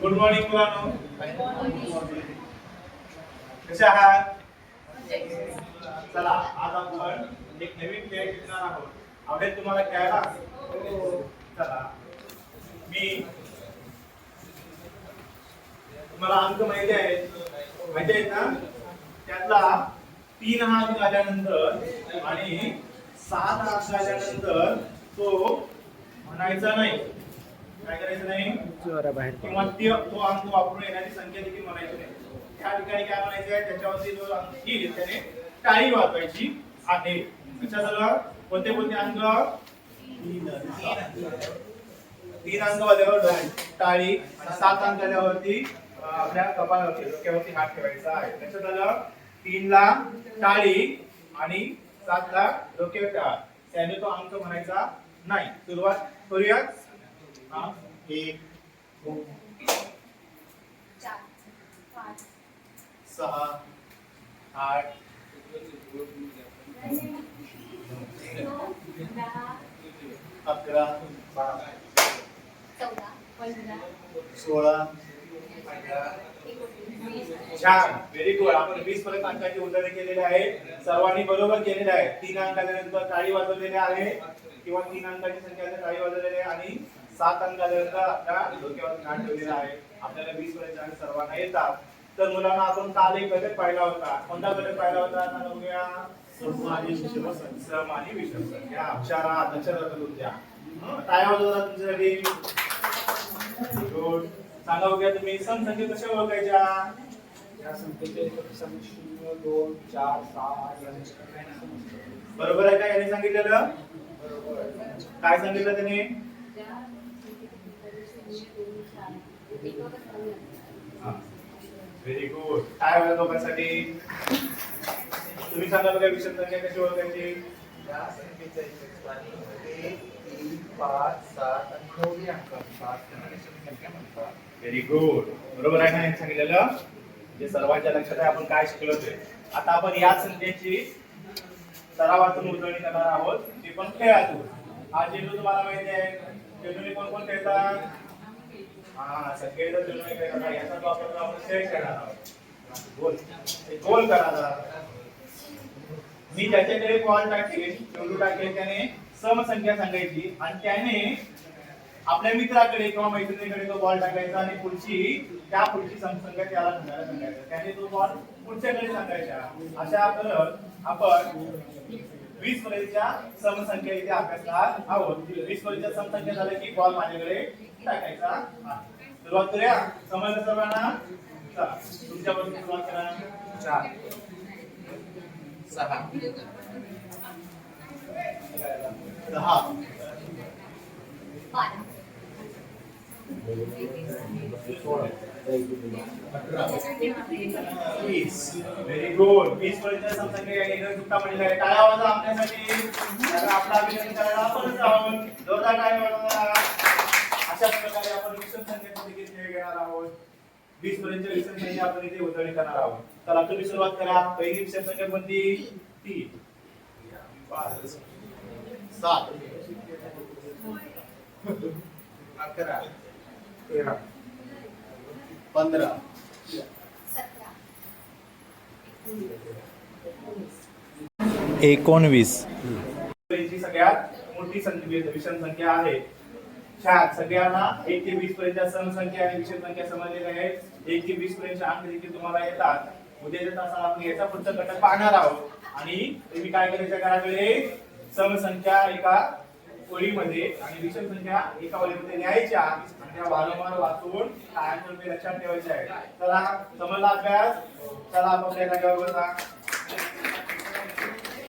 Good morning मुलांनो कसे आहात? चला आज आपण एक नवीन खेळ खेळणार आहोत. आवडेल तुम्हाला खेळायला? चला. मी तुम्हाला अंक माहिती आहेत. माहिती आहेत ना? त्यातला तीन हा अंक आल्यानंतर आणि सात अंक आल्यानंतर तो म्हणायचा नाही. काय करायचं नाही? किंवा ती- तो अंक वापरून येणारी संख्या देखील म्हणायची नाही. त्या ठिकाणी काय म्हणायचं आहे? त्याच्यावरती जो अंक येईल त्याने टाळी वाजवायची आहे. लक्षात आलं कोणते कोणते अंक? तीन अंक वाजल्यावर टाळी आणि सात अंक आल्यावरती आपल्या कपाळावरती डोक्यावरती हात ठेवायचा आहे. लक्षात आलं? तीन ला टाळी आणि सात ला डोक्यावर टाळ. त्याने तो अंक म्हणायचा नाही. सुरुवात करूया हा एक सहा आठ. अकरा सोळा. वीस छान व्हेरी गुड आपण वीस पर्यंत अंकाची उदाहरणे केलेली आहे. सर्वांनी बरोबर केलेले आहे. तीन अंकाच्या नंतर टाळी वाजवलेली आहे. किंवा तीन अंकाची संख्या आहे, टाळी वाजवलेली आहे. आणि सात अंकानंतर आपल्या डोक्यावर कान ठेवलेला आहे. आपल्याला वीस पर्यंत आणि सर्वांना येतात. तर मुलांना आपण काल एक घटक पाहिला होता? कोणता घटक पाहिला होता? आता बघूया. श्रम आणि. श्रम आणि विषम संख्या अक्षरात होत्या. हं, तुमच्यासाठी? गुड. सांगा बघूया तुम्ही. सम संख्या कशा ओळखायच्या? या संख्येचे शून्य दोन चार सहा या. बरोबर आहे का? याने सांगितलेलं. काय सांगितलं त्याने? व्हेरी गुड काय होईल लोकांसाठी तुम्ही सांगा बघा विषय संख्या कशी ओळखायची? या संख्येच्या एकक स्थानी एक, तीन, पाच, सात आणि नऊ अंक असतात. त्यांना निश्चित संख्या म्हणतात. व्हेरी गुड बरोबर आहे ना यांनी सांगितलेलं? जे सर्वांच्या लक्षात आहे आपण काय शिकलो ते आता आपण या संख्येची सरावातून उजळणी करणार आहोत. ते पण खेळातून हा चेंडू तुम्हाला माहिती आहे. चेंडूने कोण कोण खेळतात? गोल करायचा मी ज्याच्याकडे बॉल टाकेल चेंडू टाकेल त्याने समसंख्या सांगायची. आणि त्याने आपल्या मित्राकडे किंवा मैत्रिणीकडे तो बॉल टाकायचा आणि पुढची त्या पुढची समसंख्या त्याला सांगायला सांगायचा. त्याने तो बॉल पुढच्याकडे सांगायचा. अशा करत आपण वीस पर्यंतच्या समसंख्या इथे अभ्यासणार आहोत. वीस पर्यंतच्या समसंख्या झाल्या की बॉल माझ्याकडे टाकायचा आहे. सुरुवात करूया. समजलं सर्वांना. चला. तुमच्यापासून सुरुवात करा. चार. सहा. दहा. वीस व्हेरी गुड वीस पर्यंत टाळ्या वाजवा आपल्यासाठी आपला अभिनंदन करायला आपणच आहोत जोरदार टाळ्या वाजवा अशाच प्रकारे आपण विषम देखील घेणार आहोत वीस पर्यंत विषम संख्या आपण इथे उजळणी करणार आहोत चला तुम्ही सुरुवात करा पहिली विषम संख्या कोणती तीन सात. अकरा. तेरा. पंधरा. एकोणवीस. सगळ्यात मोठी संख्या विषम संख्या आहे. छान सगळ्यांना एक ते वीस पर्यंत समसंख्या आणि विषम संख्या समजलेल्या आहेत एक ते वीस पर्यंत अंक देखील तुम्हाला येतात. उद्याच्या तासाला आपण याचा पुढचा घटक पाहणार आहोत. आणि तुम्ही काय करायचं? घराकडे समसंख्या एका ओळीमध्ये आणि विषम संख्या एका ओळीमध्ये लिहायच्या आणि त्या वारंवार वाचून कायमस्वरूपी लक्षात ठेवायच्या आहे चला समजला अभ्यास? चला आपण आपल्या जागेवर बसा